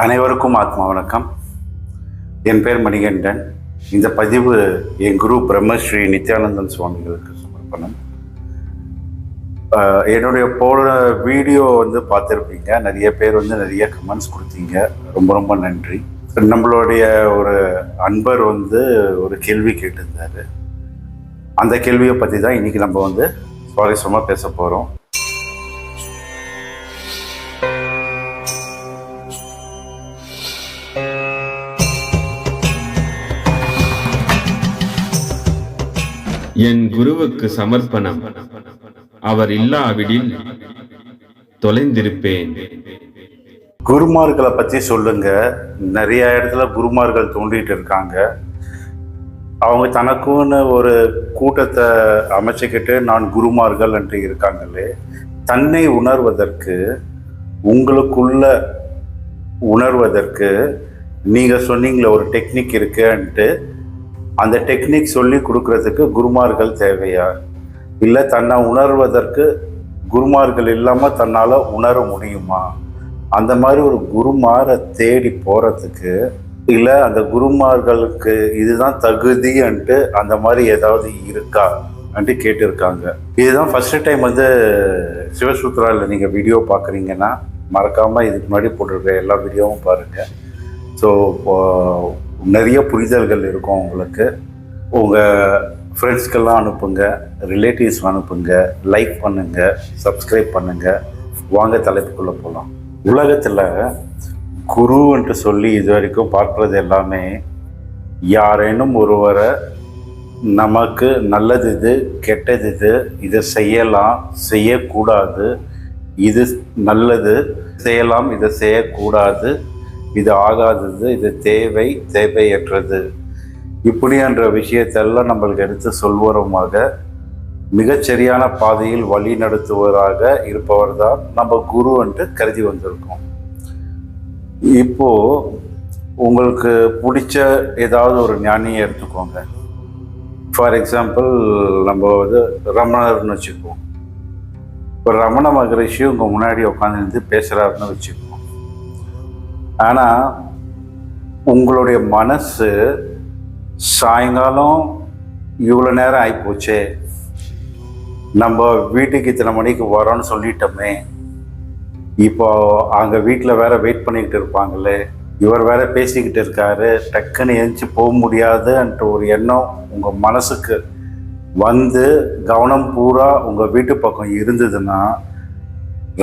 அனைவருக்கும் ஆத்மா வணக்கம். என் பேர் மணிகண்டன். இந்த பதிவு என் குரு பிரம்மஸ்ரீ நித்யானந்தன் சுவாமிகளுக்கு சமர்ப்பணம். என்னுடைய போன வீடியோ வந்து பார்த்துருப்பீங்க. நிறைய பேர் வந்து நிறைய கமெண்ட்ஸ் கொடுத்தீங்க. ரொம்ப ரொம்ப நன்றி. நம்மளுடைய ஒரு அன்பர் வந்து ஒரு கேள்வி கேட்டிருந்தார். அந்த கேள்வியை பற்றி தான் இன்றைக்கி நம்ம வந்து சுவாரஸ்யமாக பேச போகிறோம் என் குருவுக்கு சமர்ப்பணம். அவர் இல்லாவிடில் தொலைந்திருப்பேன். குருமார்களை பற்றி சொல்லுங்க. நிறைய இடத்துல குருமார்கள் தோண்டிட்டு இருக்காங்க. அவங்க தனக்குன்னு ஒரு கூட்டத்தை அமைச்சுக்கிட்டு நான் குருமார்கள் என்று இருக்காங்களே தன்னை உணர்வதற்கு உங்களுக்குள்ள உணர்வதற்கு நீங்கள் சொன்னீங்களே ஒரு டெக்னிக் இருக்குன்ட்டு அந்த டெக்னிக் சொல்லி கொடுக்கறதுக்கு குருமார்கள் தேவையா? இல்லை தன்னை உணர்வதற்கு குருமார்கள் இல்லாமல் தன்னால் உணர முடியுமா? அந்த மாதிரி ஒரு குருமாரை தேடி போகிறதுக்கு இல்லை அந்த குருமார்களுக்கு இதுதான் தகுதின்ட்டு அந்த மாதிரி ஏதாவது இருக்கா? இருக்கான்ட்டு கேட்டிருக்காங்க. இதுதான் ஃபர்ஸ்ட் டைம் வந்து சிவசூத்ராவில் நீங்கள் வீடியோ பார்க்குறீங்கன்னா மறக்காமல் இதுக்கு முன்னாடி போட்டிருக்க எல்லா வீடியோவும் பாருங்கள் ஸோ நிறைய புரிதல்கள் இருக்கும் உங்களுக்கு. உங்கள் ஃப்ரெண்ட்ஸ்க்கெல்லாம் அனுப்புங்க ரிலேட்டிவ்ஸ் அனுப்புங்க லைக் பண்ணுங்கள் சப்ஸ்கிரைப் பண்ணுங்கள் வாங்க தலைப்புக்குள்ளே போகலாம் உலகத்தில் குருன்ட்டு சொல்லி இது வரைக்கும் பார்க்குறது எல்லாமே யாரேனும் ஒருவரை நமக்கு நல்லது இது கெட்டது இது இதை செய்யலாம் செய்யக்கூடாது. இது நல்லது செய்யலாம் இதை செய்யக்கூடாது. இது ஆகாதது இது தேவை தேவையற்றது. இப்படின்ற விஷயத்தெல்லாம் நம்மளுக்கு எடுத்து சொல்வரமாக மிகச்சரியான பாதையில் வழி நடத்துவராக இருப்பவர் தான் நம்ம குரு என்று கருதி வந்திருக்கோம். இப்போ உங்களுக்கு பிடிச்ச ஏதாவது ஒரு ஞானியை எடுத்துக்கோங்க. ஃபார் எக்ஸாம்பிள் நம்ம வந்து ரமணர்னு வச்சுக்குவோம். இப்போ ரமண மகரிஷி உங்கள் முன்னாடி உட்காந்துருந்து பேசுகிறாருன்னு வச்சுக்குவோம். ஆனால் உங்களுடைய மனசு சாயங்காலம் இவ்வளோ நேரம் ஆகிப்போச்சே நம்ம வீட்டுக்கு இத்தனை மணிக்கு வரோன்னு சொல்லிட்டோமே. இப்போ அங்கே வீட்டில் வேற வெயிட் பண்ணிக்கிட்டு இருப்பாங்களே. இவர் வேற பேசிக்கிட்டு இருக்காரு. டக்குன்னு எழுந்துச்சு போக முடியாதுன்ற ஒரு எண்ணம் உங்கள் மனசுக்கு வந்து கவனம் பூரா உங்கள் வீட்டு பக்கம் இருந்ததுன்னா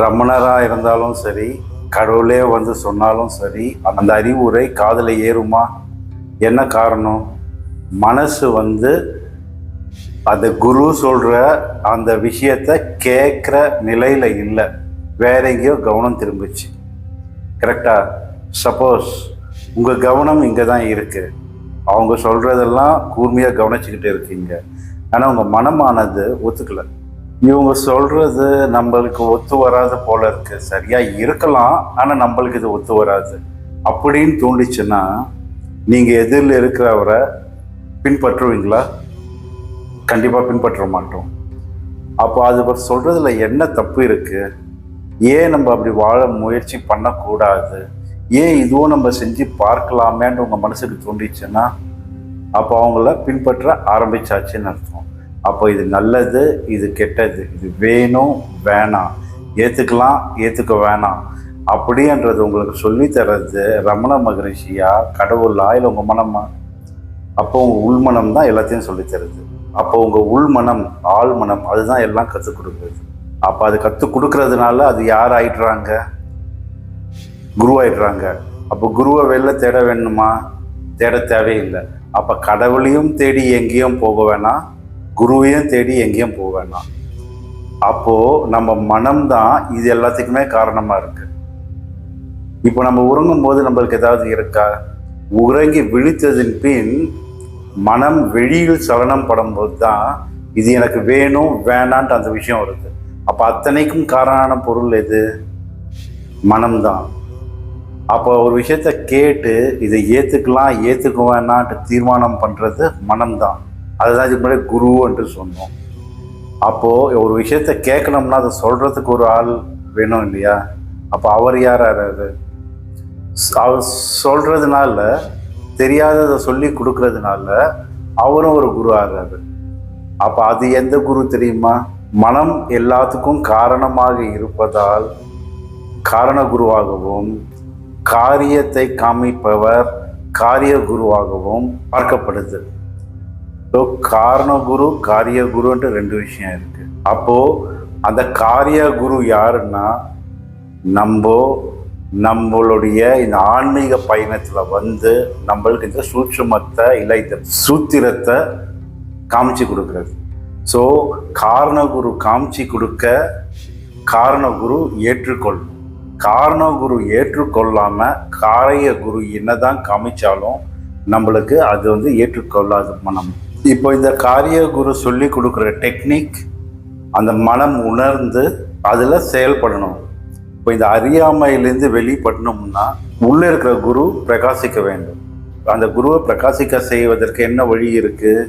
ரமணராக இருந்தாலும் சரி கடவுளே வந்து சொன்னாலும் சரி அந்த அறிவுரை காதில் ஏறுமா? என்ன காரணம்? மனசு வந்து அந்த குரு சொல்கிற அந்த விஷயத்தை கேட்குற நிலையில் இல்லை. வேற எங்கேயோ கவனம் திரும்பிச்சு. கரெக்டா சப்போஸ் உங்கள் கவனம் இங்கே தான் இருக்குது அவங்க சொல்கிறதெல்லாம் கூர்மையாக கவனிச்சுக்கிட்டு இருக்கீங்க. ஆனால் உங்கள் மனமானது ஒத்துக்கலை. இவங்க சொல்கிறது நம்மளுக்கு ஒத்து வராது போல இருக்கு. சரியாக இருக்கலாம் ஆனால் நம்மளுக்கு இது ஒத்து வராது. அப்படின்னு தோண்டிச்சுன்னா நீங்கள் எதிரில் இருக்கிறவரை பின்பற்றுவீங்களா? கண்டிப்பாக பின்பற்ற மாட்டோம். அப்போ அது அவர் சொல்கிறதுல என்ன தப்பு இருக்குது ஏன் நம்ம அப்படி வாழ முயற்சி பண்ணக்கூடாது? ஏன் இதுவும் நம்ம செஞ்சு பார்க்கலாமேன்னு உங்கள் மனசுக்கு தோண்டிச்சுன்னா அப்போ அவங்கள பின்பற்ற ஆரம்பிச்சாச்சுன்னு அர்த்தம். அப்போ இது நல்லது இது கெட்டது. இது வேணும் வேணாம். ஏற்றுக்கலாம் ஏற்றுக்க வேணாம். அப்படின்றது உங்களுக்கு சொல்லித்தர்றது ரமண மகரிஷியா கடவுளா இல்லை உங்கள் மனமா. அப்போ உங்கள் உள்மனம் தான் எல்லாத்தையும் சொல்லித்தருது அப்போ உங்கள் உள்மனம் ஆழ்மனம் அதுதான் எல்லாம் கற்றுக் கொடுக்குறது அப்போ அது கற்றுக் கொடுக்கறதுனால அது யார் ஆயிடுறாங்க? குருவாயிடுறாங்க அப்போ குருவை வெளில தேட வேணுமா? தேட தேவையில்லை. அப்போ கடவுளையும் தேடி எங்கேயும் போக வேணாம். குருவையும் தேடி எங்கேயும் போக வேண்டாம். அப்போது நம்ம மனம்தான் இது எல்லாத்துக்குமே காரணமாக இருக்குது இப்போ நம்ம உறங்கும் போது நம்மளுக்கு ஏதாவது இருக்கா? உறங்கி விழித்ததின் பின் மனம் வெளியில் சலனம் படும்போது தான் இது எனக்கு வேணும் வேணான்ட்டு அந்த விஷயம் வருது. அப்போ அத்தனைக்கும் காரணமான பொருள் எது? மனம்தான் அப்போ ஒரு விஷயத்த கேட்டு இதை ஏற்றுக்கலாம் ஏற்றுக்க வேணான்ட்டு தீர்மானம் பண்ணுறது மனம்தான் அதுதான் இதுக்கு முன்னாடி குரு என்று சொன்னோம். அப்போது ஒரு விஷயத்த கேட்கணும்னா அதை சொல்கிறதுக்கு ஒரு ஆள் வேணும் இல்லையா? அப்போ அவர் யார் ஆறாரு அவர் சொல்கிறதுனால தெரியாததை சொல்லி கொடுக்கறதுனால அவரும் ஒரு குரு ஆகிறாரு அப்போ அது எந்த குரு தெரியுமா? மனம் எல்லாத்துக்கும் காரணமாக இருப்பதால் காரண குருவாகவும் காரியத்தை காமிப்பவர் காரிய குருவாகவும் பார்க்கப்படுது. ஸோ காரண குரு காரிய குருன்ட்டு ரெண்டு விஷயம் இருக்கு. அப்போ அந்த காரிய குரு யாருன்னா நம்ம நம்மளுடைய இந்த ஆன்மீக பயணத்தில் வந்து நம்மளுக்கு இந்த சூட்சுமத்தை இல்லை இந்த சூத்திரத்தை காமிச்சு கொடுக்குறது. ஸோ காரணகுரு காமிச்சு கொடுக்க காரணகுரு ஏற்றுக்கொள்ளும் காரணகுரு ஏற்றுக்கொள்ளாமல் காரிய குரு என்னதான் காமிச்சாலும் நம்மளுக்கு அது வந்து ஏற்றுக்கொள்ளாத மனம். இப்போ இந்த காரிய குரு சொல்லி கொடுக்குற டெக்னிக் அந்த மனம் உணர்ந்து அதில் செயல்படணும். இப்போ இந்த அறியாமையிலேருந்து வெளிப்படணும்னா உள்ளே இருக்கிற குரு பிரகாசிக்க வேண்டும். அந்த குருவை பிரகாசிக்க செய்வதற்கு என்ன வழி இருக்குது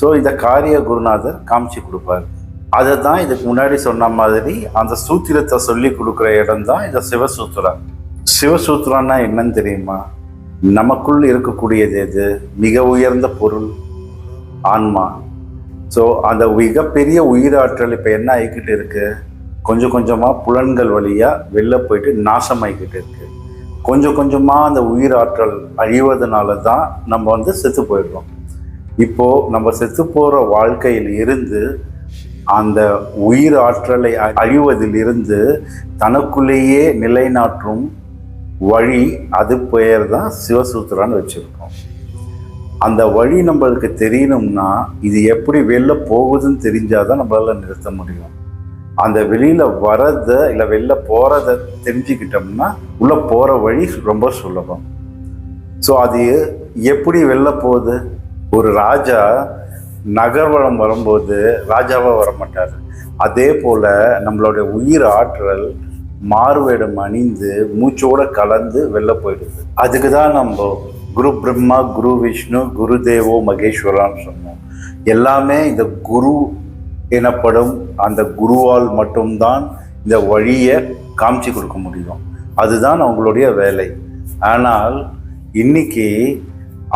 ஸோ இந்த காரிய குருநாதர் காமிச்சு கொடுப்பார். அதை தான் இதுக்கு முன்னாடி சொன்ன மாதிரி அந்த சூத்திரத்தை சொல்லி கொடுக்குற இடம் தான் இந்த சிவசூத்திரம். சிவசூத்திரம்னா என்னன்னு தெரியுமா? நமக்குள் இருக்கக்கூடியது எது? மிக உயர்ந்த பொருள். ஆன்மா. ஸோ அந்த மிகப்பெரிய உயிராற்றல் இப்போ என்ன ஆகிக்கிட்டு இருக்குது கொஞ்சம் கொஞ்சமாக புலன்கள் வழியாக வெளில போயிட்டு நாசமாகிக்கிட்டு இருக்குது கொஞ்சம் கொஞ்சமாக அந்த உயிராற்றல் அழிவதனால தான் நம்ம வந்து செத்து போயிடுறோம். இப்போது நம்ம செத்து போகிற வாழ்க்கையில் இருந்து அந்த உயிர் ஆற்றலை அழிவதிலிருந்து தனக்குள்ளேயே நிலைநாட்டும் வழி அது பெயர் தான் சிவசூத்திரான்னு வச்சுருக்கோம். அந்த வழி நம்மளுக்கு தெரியணும்னா இது எப்படி வெளில போகுதுன்னு தெரிஞ்சாதான் நம்மளால் நிறுத்த முடியும். அந்த வெளியில் வரத இல்லை வெளில போகிறத தெரிஞ்சுக்கிட்டோம்னா உள்ளே போகிற வழி ரொம்ப சுலபம். ஸோ அது எப்படி வெளில போகுது? ஒரு ராஜா நகர்வளம் வரும்போது ராஜாவாக வர மாட்டார் அதே போல் நம்மளுடைய உயிர் ஆற்றல் மாறுவேடம் அணிந்து மூச்சோடு கலந்து வெளில போயிடுது. அதுக்கு தான் நம்ம குரு பிரம்மா குரு விஷ்ணு குரு தேவோ மகேஸ்வரான்னு சொன்னோம். எல்லாமே இந்த குரு எனப்படும் அந்த குருவால் மட்டும்தான் இந்த வழியை காமிச்சு கொடுக்க முடியும். அதுதான் அவங்களுடைய வேலை. ஆனால் இன்னைக்கு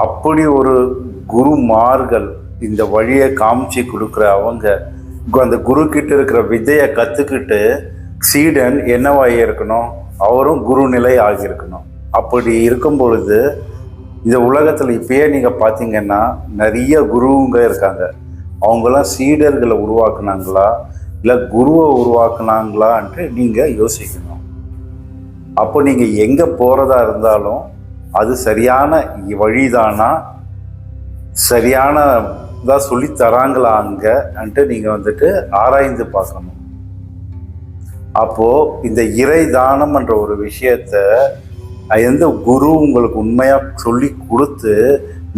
அப்படி ஒரு குருமார்கள் இந்த வழியை காமிச்சு கொடுக்குற அவங்க அந்த குரு கிட்ட இருக்கிற வித்தையை கற்றுக்கிட்டு சீடன் என்னவாகி இருக்கணும் அவரும் குருநிலை ஆகியிருக்கணும். அப்படி இருக்கும் பொழுது இந்த உலகத்தில் இப்பயே நீங்கள் பார்த்தீங்கன்னா நிறைய குருவுங்க இருக்காங்க. அவங்களாம் சீடர்களை உருவாக்குனாங்களா? இல்லை குருவை உருவாக்குனாங்களான்ட்டு நீங்கள் யோசிக்கணும். அப்போ நீங்கள் எங்கே போகிறதா இருந்தாலும் அது சரியான வழிதானா? சரியான இதாக சொல்லி தராங்களா அங்கன்ட்டு நீங்கள் வந்துட்டு ஆராய்ந்து பார்க்கணும். அப்போது இந்த இறை தானம் என்ற ஒரு விஷயத்த எந்த குரு உங்களுக்கு உண்மையாக சொல்லி கொடுத்து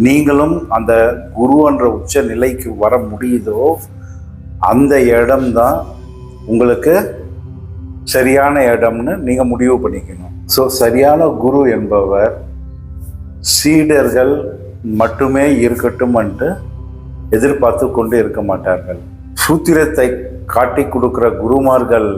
நீங்களும் அந்த குருன்ற உச்ச நிலைக்கு வர முடியுதோ அந்த இடம்தான் உங்களுக்கு சரியான இடம்னு நீங்கள் முடிவு பண்ணிக்கணும். ஸோ சரியான குரு என்பவர் சீடர்கள் மட்டுமே இருக்கட்டும்ன்ட்டு எதிர்பார்த்து கொண்டு இருக்க மாட்டார்கள். சூத்திரத்தை காட்டி கொடுக்குற குருமார்கள்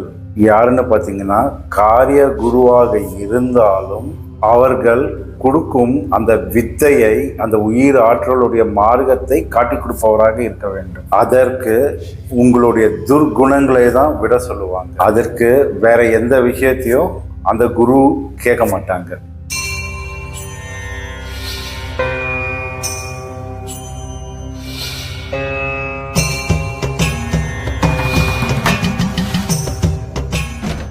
யாருன்னு பார்த்தீங்கன்னா காரிய குருவாக இருந்தாலும் அவர்கள் கொடுக்கும் அந்த வித்தையை அந்த உயிர் ஆற்றலுடைய மார்க்கத்தை காட்டி கொடுப்பவராக இருக்க வேண்டும். அதற்கு உங்களுடைய துர்குணங்களை தான் விட சொல்லுவாங்க. அதற்கு வேற எந்த விஷயத்தையும் அந்த குரு கேட்க மாட்டாங்க.